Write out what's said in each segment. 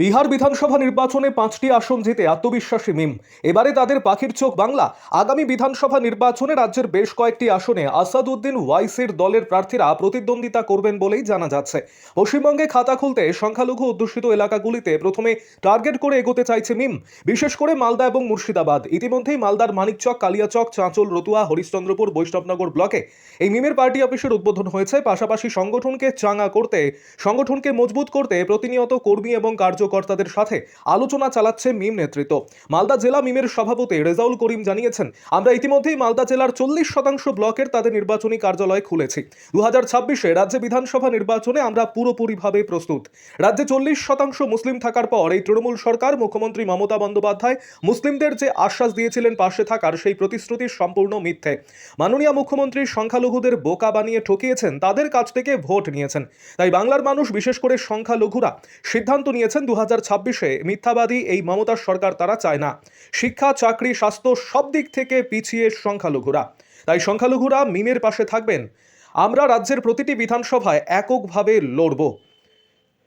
বিহার বিধানসভা নির্বাচনে পাঁচটি আসন জিতে আত্মবিশ্বাসী মিম। এবারে তাদের পাখির চোখ বাংলা। আগামী বিধানসভা নির্বাচনে রাজ্যের বেশ কয়েকটি আসনে আসাদউদ্দিন ওয়াইসির দলের প্রার্থীরা প্রতিদ্বন্দ্বিতা করবেন বলেই জানা যাচ্ছে। পশ্চিমবঙ্গে খাতা খুলতে সংখ্যালঘু অধ্যুষিত এলাকাগুলিতে প্রথমে টার্গেট করে এগোতে চাইছে মিম। বিশেষ করে মালদা এবং মুর্শিদাবাদ। ইতিমধ্যেই মালদার মানিকচক, কালিয়াচক, চাঁচল, রতুয়া, হরিশ্চন্দ্রপুর, বৈষ্ণবনগর ব্লকে এই মিমের পার্টি অফিসের উদ্বোধন হয়েছে। পাশাপাশি সংগঠনকে চাঙ্গা করতে, সংগঠনকে মজবুত করতে প্রতিনিয়ত কর্মী এবং কার্যকর্তাদের সাথে আলোচনা চালাচ্ছে মিম নেতৃত্ব। মালদা জেলা মিমের সভাপতি রেজাউল করিম জানিয়েছেন, আমরা ইতিমধ্যেই মালদা জেলার চল্লিশ শতাংশ ব্লকের তাদের নির্বাচনী কার্যালয় খুলেছি। দু হাজার ছাব্বিশে রাজ্যে বিধানসভা নির্বাচনে আমরা পুরোপুরিভাবে প্রস্তুত। রাজ্যে চল্লিশ শতাংশ মুসলিম থাকার পর এই তৃণমূল সরকার, মুখ্যমন্ত্রী মমতা বন্দ্যোপাধ্যায় মুসলিমদের যে আশ্বাস দিয়েছিলেন পাশে থাকার, সেই প্রতিশ্রুতি সম্পূর্ণ মিথ্যে। মাননীয় মুখ্যমন্ত্রী সংখ্যালঘুদের বোকা বানিয়ে ঠকিয়েছেন, তাদের কাছ থেকে ভোট নিয়েছেন। তাই বাংলার মানুষ, বিশেষ করে সংখ্যালঘুরা, সিদ্ধান্ত নিয়েছেন দু হাজার ছাব্বিশে মিথ্যাবাদী এই মমতার সরকার তারা চায় না। শিক্ষা, চাকরি, স্বাস্থ্য সব দিক থেকে পিছিয়ে সংখ্যালঘুরা। তাই সংখ্যালঘুরা মিমের পাশে থাকবেন। আমরা রাজ্যের প্রতিটি বিধানসভায় এককভাবে লড়ব।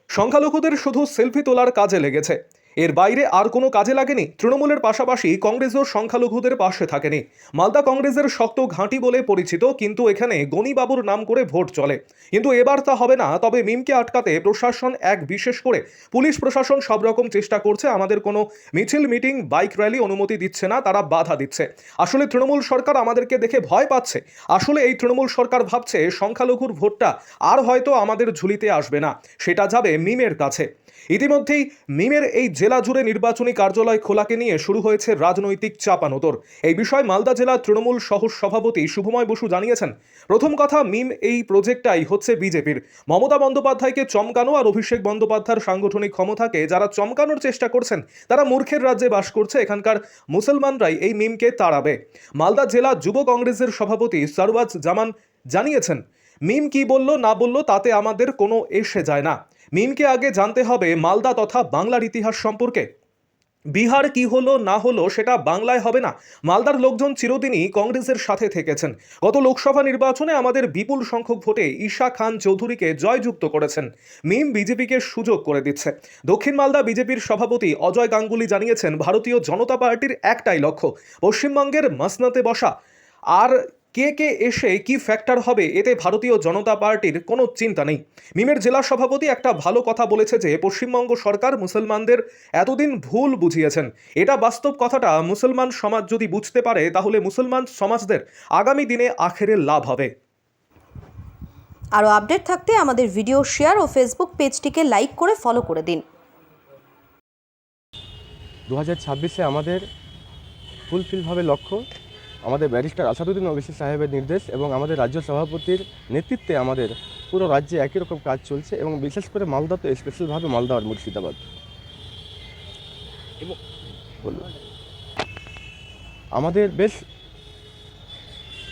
সংখ্যালঘুদের শুধু সেলফি তোলার কাজে লেগেছে। এর বাইরে আর কোনো কাজে লাগেনি। তৃণমূলের পাশাপাশি কংগ্রেসও সংখ্যালঘুদের পাশে থাকেনি। মালদা কংগ্রেসের শক্ত ঘাঁটি বলে পরিচিত, কিন্তু এখানে গণিবাবুর নাম করে ভোট চলে। কিন্তু এবার তা হবে না, তবে মিমকে আটকাতে প্রশাসন এক বিশেষ করে। পুলিশ প্রশাসন সব রকম চেষ্টা করছে, আমাদের কোনো মিছিল, মিটিং, বাইক র্যালি অনুমতি দিচ্ছে না, তারা বাধা দিচ্ছে। আসলে তৃণমূল সরকার আমাদেরকে দেখে ভয় পাচ্ছে। আসলে এই তৃণমূল সরকার ভাবছে, সংখ্যালঘুর ভোটটা আর হয়তো আমাদের ঝুলিতে আসবে না। সেটা যাবে মিমের কাছে। ইতিমধ্যেই মিমের এই জেলা জুড়ে নির্বাচনী কার্যালয় খোলাকে নিয়ে শুরু হয়েছে রাজনৈতিক চাপানোতর। এই বিষয়ে মালদা জেলা তৃণমূল সহ সভাপতি শুভময় বসু জানিয়েছেন, প্রথম কথা মিম এই প্রজেক্টটাই হচ্ছে বিজেপির। মমতা বন্দ্যোপাধ্যায়কে চমকানো আর অভিষেক বন্দ্যোপাধ্যায়ের সাংগঠনিক ক্ষমতাকে যারা চমকানোর চেষ্টা করছেন, তারা মূর্খের রাজ্যে বাস করছে, এখানকার মুসলমানরাই এই মিমকে তাড়াবে। মালদা জেলা যুব কংগ্রেসের সভাপতি সরওয়াজ জামান জানিয়েছেন, মিম কি বলল না বলল তাতে আমাদের কোনো এসে যায় না। মিমকে আগে জানতে হবে মালদা তথা বাংলার ইতিহাস সম্পর্কে। বিহার কি হলো, না হলো, সেটা বাংলায় হবে না। মালদার লোকজন চিরদিনই কংগ্রেসের সাথে থেকেছেন। গত লোকসভা নির্বাচনে আমাদের বিপুল সংখ্যক ভোটে ঈশা খান চৌধুরীকে জয়যুক্ত করেছেন। মিম বিজেপিকে সুযোগ করে দিচ্ছে। দক্ষিণ মালদা বিজেপির সভাপতি অজয় গাঙ্গুলি জানিয়েছেন, ভারতীয় জনতা পার্টির একটাই লক্ষ্য, পশ্চিমবঙ্গের মাসনাতে বসা। আর কে কে এসে কি ফ্যাক্টর হবে এতে ভারতীয় জনতা পার্টির কোনো চিন্তা নেই। মিমের জেলা সভাপতি একটা ভালো কথা বলেছে যে পশ্চিমবঙ্গ সরকার মুসলমানদের এতদিন ভুল বুঝিয়েছেন। এটা বাস্তব কথাটা মুসলমান সমাজ যদি বুঝতে পারে তাহলে মুসলমান সমাজদের আগামী দিনে আখেরে লাভ হবে। আরও আপডেট থাকতে আমাদের ভিডিও শেয়ার ও ফেসবুক পেজটিকে লাইক করে ফলো করে দিন। দু হাজার ছাব্বিশে আমাদের ফুলফিলভাবে লক্ষ্য আমাদের ব্যারিস্টার আসাদুদ্দিন ওবেসি সাহেবের নির্দেশ এবং আমাদের রাজ্য সভাপতির নেতৃত্বে আমাদের পুরো রাজ্যে একই রকম কাজ চলছে এবং বিশেষ করে মালদা তো স্পেশালভাবে মালদা আর মুর্শিদাবাদ। এবং আমাদের বেশ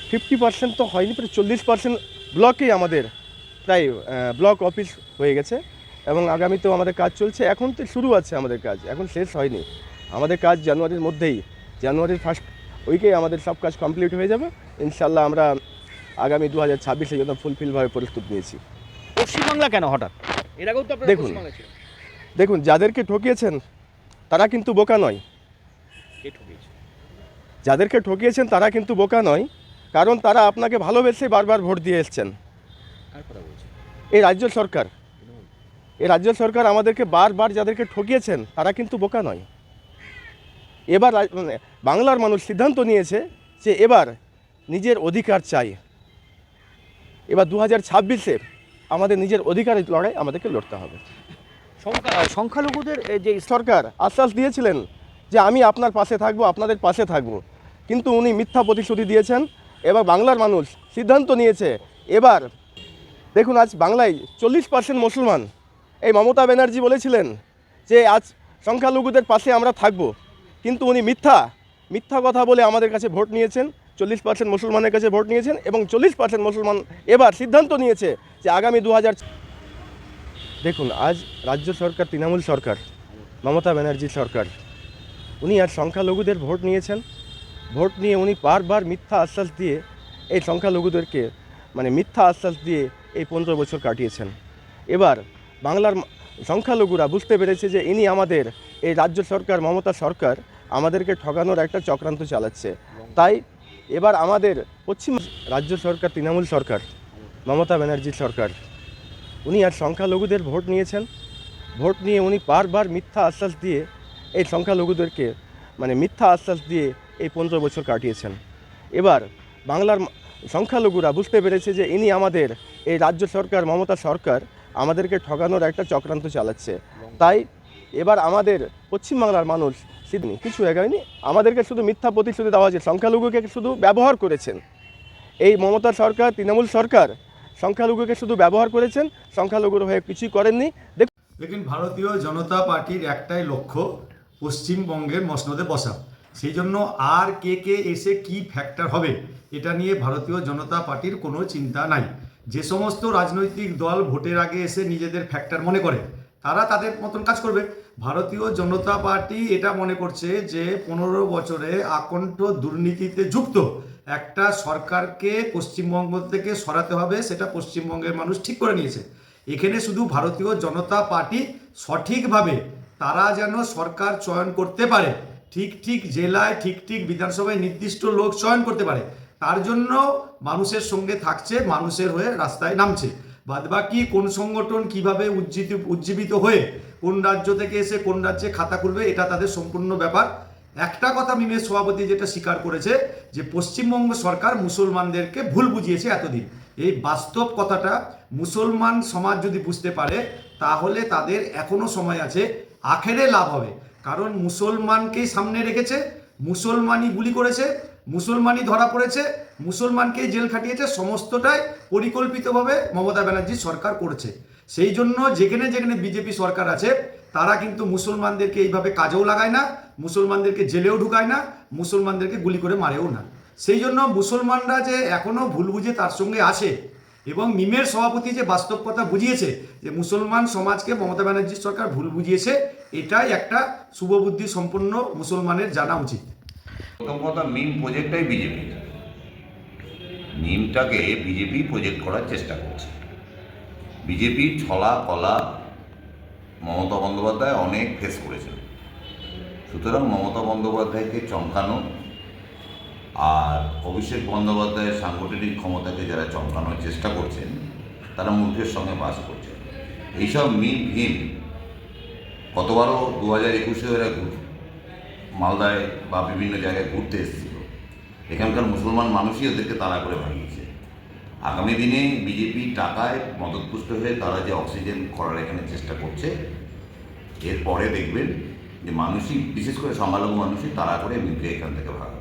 ফিফটি পার্সেন্ট তো হয়নি প্রায় চল্লিশ পার্সেন্ট ব্লকেই আমাদের প্রায় ব্লক অফিস হয়ে গেছে এবং আগামীতেও আমাদের কাজ চলছে। এখন তো শুরু আছে আমাদের কাজ এখন শেষ হয়নি। আমাদের কাজ জানুয়ারির মধ্যেই জানুয়ারির ফার্স্ট উইকেই আমাদের সব কাজ কমপ্লিট হয়ে যাবে। ইনশাল্লাহ আমরা আগামী দু হাজার ছাব্বিশের জন্য ফুলফিলভাবে প্রস্তুত নিয়েছি। পশ্চিমবাংলা কেন হঠাৎ? এর আগেও তো দেখুন। দেখুন যাদেরকে ঠকিয়েছেন তারা কিন্তু বোকা নয়। যাদেরকে ঠকিয়েছেন তারা কিন্তু বোকা নয়। কারণ তারা আপনাকে ভালোবেসে বারবার ভোট দিয়ে এসছেন। এই রাজ্য সরকার। এই রাজ্য সরকার আমাদেরকে বারবার যাদেরকে ঠকিয়েছেন তারা কিন্তু বোকা নয়। এবার মানে বাংলার মানুষ সিদ্ধান্ত নিয়েছে যে এবার নিজের অধিকার চাই। এবার দু হাজার ছাব্বিশে আমাদের নিজের অধিকারের লড়াই আমাদেরকে লড়তে হবে। সংখ্যালঘুদের যে সরকার আশ্বাস দিয়েছিলেন যে আমি আপনার পাশে থাকব আপনাদের পাশে থাকব। কিন্তু উনি মিথ্যা প্রতিশ্রুতি দিয়েছেন। এবার বাংলার মানুষ সিদ্ধান্ত নিয়েছে এবার দেখুন আজ বাংলায় চল্লিশ পার্সেন্ট মুসলমান। এই মমতা ব্যানার্জি বলেছিলেন যে আজ সংখ্যালঘুদের পাশে আমরা থাকব। কিন্তু উনি মিথ্যা মিথ্যা কথা বলে আমাদের কাছে ভোট নিয়েছেন, চল্লিশ পার্সেন্ট মুসলমানের কাছে ভোট নিয়েছেন এবং চল্লিশ পার্সেন্ট মুসলমান এবার সিদ্ধান্ত নিয়েছে যে আগামী দু হাজার দেখুন, আজ রাজ্য সরকার, তৃণমূল সরকার, মমতা ব্যানার্জি সরকার, উনি আর সংখ্যালঘুদের ভোট নিয়েছেন। ভোট নিয়ে উনি বারবার মিথ্যা আশ্বাস দিয়ে এই সংখ্যালঘুদেরকে মানে মিথ্যা আশ্বাস দিয়ে এই পনেরো বছর কাটিয়েছেন। এবার বাংলার সংখ্যালঘুরা বুঝতে পেরেছে যে ইনি আমাদের এই রাজ্য সরকার, মমতা সরকার আমাদেরকে ঠকানোর একটা চক্রান্ত চালাচ্ছে। তাই এবার আমাদের পশ্চিম রাজ্য সরকার, তৃণমূল সরকার, মমতা ব্যানার্জির সরকার, উনি আর সংখ্যালঘুদের ভোট নিয়েছেন। ভোট নিয়ে উনি বারবার মিথ্যা আশ্বাস দিয়ে এই সংখ্যালঘুদেরকে মানে মিথ্যা আশ্বাস দিয়ে এই পনেরো বছর কাটিয়েছেন। এবার বাংলার সংখ্যালঘুরা বুঝতে পেরেছে যে ইনি আমাদের এই রাজ্য সরকার, মমতা সরকার আমাদেরকে ঠকানোর একটা চক্রান্ত চালাচ্ছে। তাই এবার আমাদের পশ্চিমবাংলার মানুষ সিডনি কিছু এগায়নি আমাদেরকে শুধু মিথ্যা প্রতিশ্রুতি দেওয়া হয়েছে। সংখ্যালঘুকে শুধু ব্যবহার করেছেন। এই মমতা সরকার, তৃণমূল সরকার সংখ্যালঘুকে শুধু ব্যবহার করেছেন। সংখ্যালঘুর হয়ে কিছুই করেননি। দেখুন ভারতীয় জনতা পার্টির একটাই লক্ষ্য, পশ্চিমবঙ্গের মসনদে বসা। সেই জন্য আর কে কে এসে কি ফ্যাক্টর হবে, এটা নিয়ে ভারতীয় জনতা পার্টির কোনো চিন্তা নাই। যে সমস্ত রাজনৈতিক দল ভোটের আগে এসে নিজেদের ফ্যাক্টর মনে করে তারা তাদের মতন কাজ করবে। ভারতীয় জনতা পার্টি এটা মনে করছে যে পনেরো বছরে আকণ্ঠ দুর্নীতিতে যুক্ত। একটা সরকারকে পশ্চিমবঙ্গ থেকে সরাতে হবে, সেটা পশ্চিমবঙ্গের মানুষ ঠিক করে নিয়েছে। এখানে শুধু ভারতীয় জনতা পার্টি সঠিকভাবে তারা যেন সরকার চয়ন করতে পারে, ঠিক ঠিক জেলায়, ঠিক ঠিক বিধানসভায় নির্দিষ্ট লোক চয়ন করতে পারে, তার জন্য মানুষের সঙ্গে থাকছে, মানুষের হয়ে রাস্তায় নামছে। বাদবাকি কোন সংগঠন কীভাবে উজ্জীবিত উজ্জীবিত হয়ে কোন রাজ্য থেকে এসে কোন রাজ্যে খাতা খুলবে, এটা তাদের সম্পূর্ণ ব্যাপার। একটা কথা মিমের সভাপতি যেটা স্বীকার করেছে, যে পশ্চিমবঙ্গ সরকার মুসলমানদেরকে ভুল বুঝিয়েছে এতদিন। এই বাস্তব কথাটা মুসলমান সমাজ যদি বুঝতে পারে, তাহলে তাদের এখনও সময় আছে, আখেরে লাভ হবে। কারণ মুসলমানকেই সামনে রেখেছে, মুসলমানই গুলি করেছে মুসলমানই ধরা পড়েছে মুসলমানকেই জেল খাটিয়েছে, সমস্তটাই পরিকল্পিতভাবে মমতা ব্যানার্জি সরকার করেছে। সেই জন্য যেখানে যেখানে বিজেপি সরকার আছে, তারা কিন্তু মুসলমানদেরকে এইভাবে কাজেও লাগায় না, মুসলমানদেরকে জেলেও ঢুকায় না, মুসলমানদেরকে গুলি করে মারেও না। সেই জন্য মুসলমানরা যে এখনও ভুল বুঝে তার সঙ্গে আসে এবং মিমের সভাপতি যে বাস্তব কথা বুঝিয়েছে যে মুসলমান সমাজকে মমতা ব্যানার্জির সরকার ভুল বুঝিয়েছে, এটাই একটা শুভবুদ্ধি সম্পন্ন মুসলমানের জানা উচিত। প্রথম কথা মিম প্রজেক্টটাই বিজেপি মিমটাকে বিজেপি প্রজেক্ট করার চেষ্টা করছে। বিজেপির ছলা, কলা, মমতা বন্দ্যোপাধ্যায় অনেক ফেস করেছেন। সুতরাং মমতা বন্দ্যোপাধ্যায়কে চমকানো আর অভিষেক বন্দ্যোপাধ্যায়ের সাংগঠনিক ক্ষমতাকে যারা চমকানোর চেষ্টা করছেন, তারা মূর্খের সঙ্গে বাস করছেন। এইসব মিম ভীম কতবারও দু হাজার একুশে এরা মালদায় বা বিভিন্ন জায়গায় ঘুরতে এসেছিল। এখানকার মুসলমান মানুষই ওদেরকে তাড়া করে ভাগিয়েছে। আগামী দিনে বিজেপি টাকায় মদতপুষ্ট হয়ে তারা যে অক্সিজেন করার এখানে চেষ্টা করছে, এরপরে দেখবেন যে মানুষই, বিশেষ করে সংখ্যালঘু মানুষই তাড়া করে মিটে এখান থেকে ভাগাবে